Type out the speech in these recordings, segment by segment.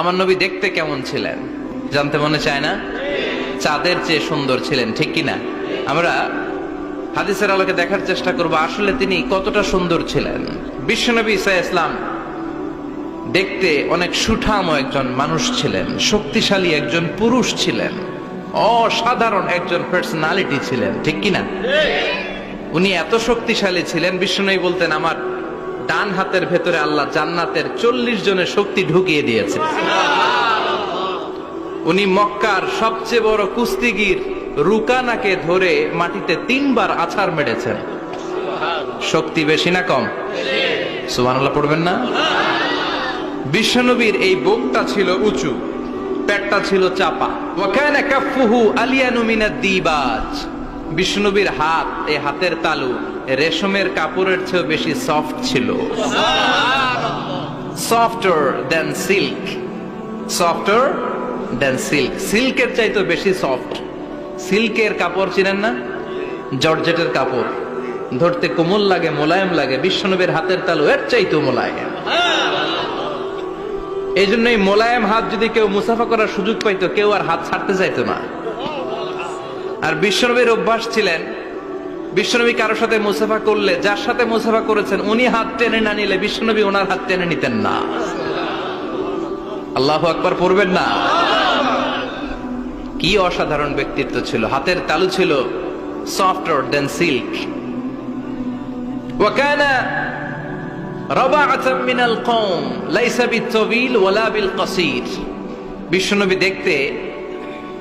আমার নবী দেখতে কেমন ছিলেন? জানতে মনে চায় না? চাঁদের চেয়ে সুন্দর ছিলেন, ঠিক কিনা? আমরা হাদিসের আলোকে দেখার চেষ্টা করব, আসলে তিনি কতটা সুন্দর ছিলেন। বিশ্বনবী ইসা ইসলাম দেখতে অনেক সুঠাম একজন মানুষ ছিলেন, শক্তিশালী একজন পুরুষ ছিলেন, অসাধারণ একজন পার্সোনালিটি ছিলেন, ঠিক কিনা? উনি এত শক্তিশালী ছিলেন বিষ্ণুনবী বলতেন, আমার ডান হাতের ভেতরে আল্লাহ জান্নাতের চল্লিশ জনের শক্তি ঢুকিয়ে দিয়েছে। উনি মক্কার সবচেয়ে বড় কুস্তিগির রুকানাকে ধরে মাটিতে তিনবার আছাড় মেরেছেন। শক্তি বেশি না কম? সুবহানাল্লাহ, পড়বেন না? বিশ্বনবীর এই বুকটা ছিল উঁচু, পেটটা ছিল চাপা। ওয়াকানা কাফফুহু আলিয়ানু মিনাদ দিবাজ। বিষ্ণুনবীর হাত এই হাতের তালু রেশমের কাপড়ের চেয়েও বেশি সফট ছিল। Softer than silk softer than silk সিল্কের চাইতো বেশি সফট সিল্কের কাপড় চিনেন না? জর্জেটের কাপড়। ধরতে কোমল লাগে মোলায়েম লাগে বিশ্বনবীর হাতের তালু এর চাইতো মোলায়েম। এই জন্য এই মোলায়েম হাত যদি কেউ মুসাফা করার সুযোগ পাইতো কেউ আর হাত ছাড়তে চাইতো না। আর বিশ্বনবীর অভ্যাস ছিলেন বিশ্বনবী কারোর সাথে মুসাফা করলে যার সাথে মুসাফা করেছেন উনি হাত টেনে না নিলে বিশ্বনবী ওনার হাত টেনে নিতেন না আল্লাহ আকবার পড়বেন না কি অসাধারণ ব্যক্তিত্ব ছিল হাতের তালু ছিল সফটওয়ার দেন সিল্ক وكان ربعة من القوم ليس بالطويل ولا بالقصير বিশ্বনবী দেখতে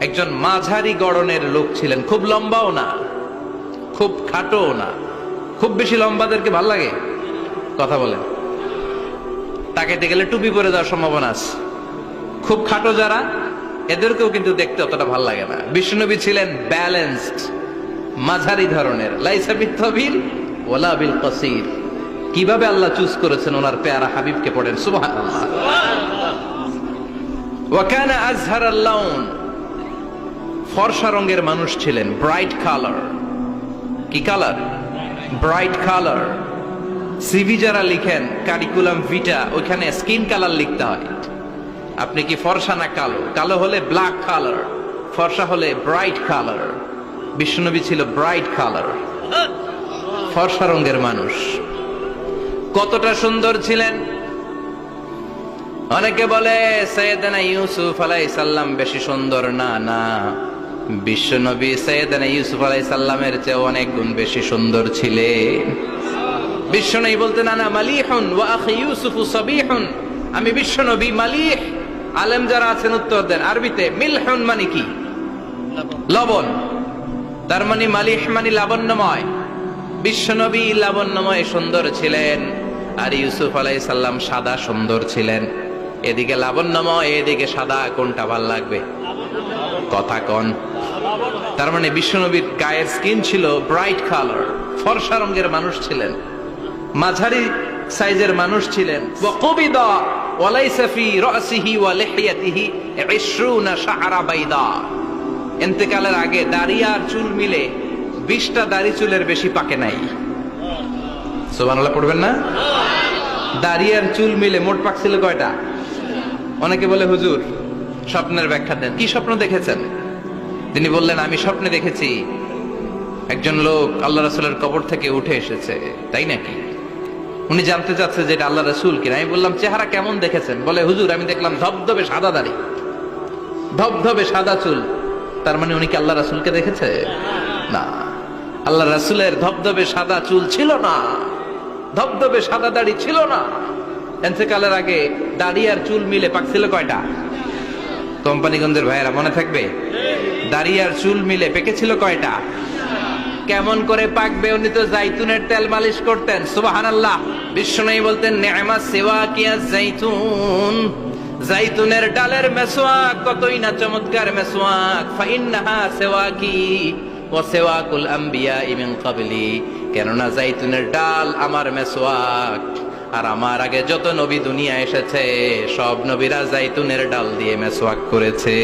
একজন মাঝারি গড়নের লোক ছিলেন। খুব লম্বাও না, খুব খাটোও না। খুব বেশি লম্বাদেরকে ভালো লাগে? কথা বলেন। তাকাইতে গেলে টুপি পরে যাওয়ার সম্ভাবনা আছে। খুব খাটো যারা, এদেরকেও কিন্তু দেখতে অতটা ভালো লাগে না। বিষ্ণুনবী ছিলেন ব্যালেন্সড মাঝারি ধরনের। বিল ওলা বিল কসির। কীভাবে আল্লাহ চুজ করেছেন ওনার পেয়ারা হাবিবকে পড়েন? ওয়াকানা আজহার ফর্সা রঙের মানুষ ছিলেন ব্রাইট কালার কি কালার ব্রাইট কালার সিভি যারা লিখেন কারিকুলাম ভিটা ওইখানে স্কিন কালার লিখতে হয়। আপনি কি ফর্সা না কালো? কালো হলে ব্ল্যাক কালার ফর্সা হলে ব্রাইট কালার বিষ্ণুনবী ছিল ব্রাইট কালার ফর্সা রঙের মানুষ। কতটা সুন্দর ছিলেন? অনেকে বলে, সৈয়দনা ইউসুফ আলাই সাল্লাম বেশি সুন্দর। না না। বিশ্বনবী সৈয়দনা ইউসুফ আলাই সাল্লামের চেয়ে অনেক গুণ বেশি সুন্দর ছিলেন বিশ্বনবী বলতে, না না, মালিহুন ওয়া আখি ইউসুফু সাবিহুন। আমি বিশ্বনবী মালিহ। আলেম যারা আছেন উত্তর দেন, আরবিতে মিলহুন মানে কি? লবণ। তার মানে মালিহ মানে লাবণ্যময়। বিশ্বনবী লাবণ্যময় সুন্দর ছিলেন আর ইউসুফ আলাই সাল্লাম সাদা সুন্দর ছিলেন। এদিকে লাবণ্যময়, এদিকে সাদা। কোনটা ভালো লাগবে? কথা কন। তার মানে বিশ্বনবীর গায়ের স্কিন ছিল ব্রাইট কালার ফর্সা রঙের মানুষ ছিলেন। মাঝারি সাইজের মানুষ ছিলেন। ওয়াকুবিদা ওয়ালাইসা ফি রাসিহি ওয়া লিহইয়াতিহি 20 শাআরা বাইদা। ইন্তেকালের আগে দাড়ি আর চুল মিলে 20টা দাড়ি চুলের বেশি পাকে নাই। সুবহানাল্লাহ, পড়বেন না? দাড়ি আর চুল মিলে মোট পাকছিল কয়টা? অনেকে বলে, হুজুর, স্বপ্নের ব্যাখ্যা দেন। কি স্বপ্ন দেখেছেন? তিনি বললেন, আমি স্বপ্নে দেখেছি একজন লোক আল্লাহ রাসুলের কবর থেকে উঠে এসেছে, তাই নাকি? উনি জানতে চাচ্ছে যে এটা আল্লাহ রাসুল কিনা। আমি বললাম, চেহারা কেমন দেখেছেন? বলে, হুজুর, আমি দেখলাম ধবধবে সাদা দাড়ি, ধবধবে সাদা চুল। তার মানে উনি কি আল্লাহ রাসুলকে দেখেছে? না, আল্লাহ রাসুলের ধবধবে সাদা চুল ছিল না, ধবধবে সাদা দাড়ি ছিল না। এনসেকালের আগে দাড়ি আর চুল মিলে পাকছিল কয়টা? কোম্পানিগঞ্জের ভাইয়েরা মনে থাকবে? দাড়ি আর চুল মিলে পেকেছিল কয়টা? কেমন করে পাকবে উনি তো জাইতুনের তেল মালিশ করতেন সুবাহান আল্লাহ বিষ্ণু বলতেন নেমা সেবা কিয়া জাইতুন। জাইতুনের ডালের মেসোয়াক, কতই না চমৎকার মেসোয়াক। ফাইন্নাহা সেওয়াকি ও সেওয়াকুল আম্বিয়া ইমিন কাবলি কেননা জাইতুনের ডাল আমার মেসোয়াক, আর আমার আগে যত নবী দুনিয়া এসেছে, সব নবীরা জাইতুনের ডাল দিয়ে মেসোয়াক করেছে।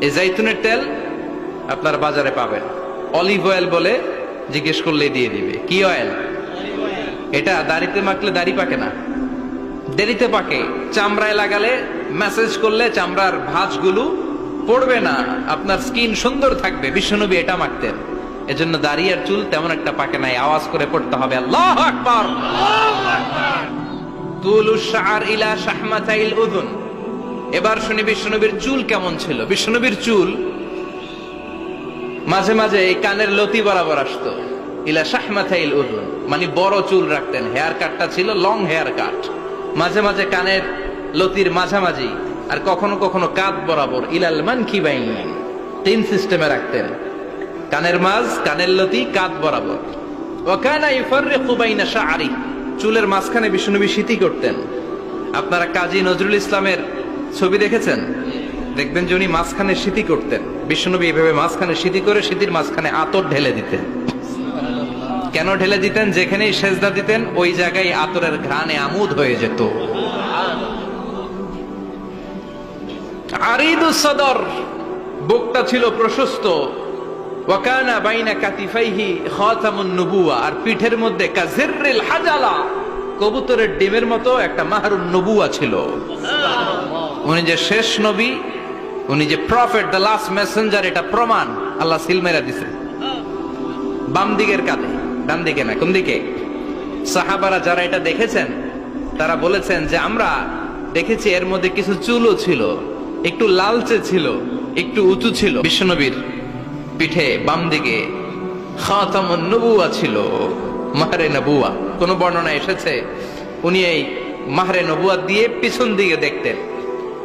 এই জাইতুনের তেল আপনার বাজারে পাবেন। অলিভ অয়েল বলে জিজ্ঞেস করলে দিয়ে দিবে। কি অয়েল? এটা দাড়িতে মাখলে দাড়ি পাকে না। দেরিতে পাকে। চামড়ায় লাগালে মেসেজ করলে চামড়ার ভাঁজগুলো পড়বে না। আপনার স্কিন সুন্দর থাকবে। বিশ্বনবী এটা মাখতেন। এজন্য দাড়ি আর চুল তেমন একটা পাকে নাই। আওয়াজ করে পড়তে হবে। আল্লাহ আকবার! তুলু শার ইলা শাহমাতাইল উদুন এবার শুনি বিশ্বনবীর চুল কেমন ছিল? বিশ্বনবীর চুল মাঝে মাঝে এই কানের লতি বরাবর আসতো। ইলা শাহমাথাইল উদুন মানে বড় চুল রাখতেন। হেয়ার কাটটা ছিল লং হেয়ার কাট। মাঝে মাঝে কানের লতির মাঝামাঝি আর কখনো কখনো কাত বরাবর ইলাল মান কি তিন সিস্টেমে রাখতেন। কানের মাঝ, কানের লতি কাত বরাবর। ও ওকানা ইফাররিকু বাইনা শাআরি, চুলের মাঝখানে বিষ্ণুনবী স্মৃতি করতেন। আপনারা কাজী নজরুল ইসলামের ছবি দেখেছেন? দেখবেন যে উনি মাঝখানে স্মৃতি করতেন। বিষ্ণুনবী এইভাবে মাঝখানে স্মৃতি করে স্মৃতির মাঝখানে আতর ঢেলে দিতেন। কেন ঢেলে দিতেন? যেখানেই সেজদা দিতেন, ওই জায়গায় আতরের ঘ্রাণে আমুদ হয়ে যেত। আরিদুস সদর, বুকটা ছিল প্রশস্ত। ওয়াকানা বাইনা কাতিফাইহি খাতামুন নবুয়া, আর পিঠের মধ্যে কাজিররিল হাজালা, কবুতরের ডিমের মতো একটা মাহরুন নবুয়া ছিল। উনি যে শেষ নবী, উনি যে প্রফেট দ্য লাস্ট মেসেঞ্জার এটা প্রমাণ। আল্লাহ সিলমেরা দিছে। বাম দিকের কাঁধে, ডান দিকে না, কোন দিকে? সাহাবারা যারা এটা দেখেছেন, তারা বলেছেন যে আমরা দেখেছি এর মধ্যে কিছু চুলও ছিল, একটু লালচে ছিল, একটু উঁচু ছিল। বিশ্বনবীর পিঠে বাম দিকে নবুয়া ছিল, মাহরে নবুয়া। কোন বর্ণনা এসেছে? উনি এই মাহরে নবুয়া দিয়ে পিছন দিকে দেখতেন।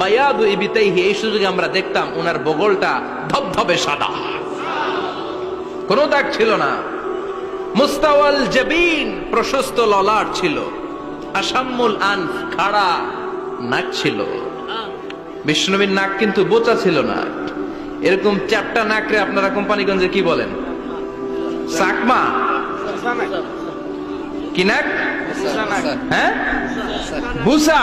বায়াদু ইবিতাইহি এই সুযোগে আমরা দেখতাম ওনার বগলটা ধবধবে সাদা। কোনো দাগ ছিল না। মুস্তাওয়াল জাবিন প্রশস্ত ললাট ছিল। আসাম্মুল আনফ খাড়া নাক ছিল। বিষ্ণুবীর নাক কিন্তু বোচা ছিল না। এরকম চারটা নাকরে আপনারা কোম্পানিগঞ্জে কি বলেন? চাকমা কি নাক। হ্যাঁ? বুসা।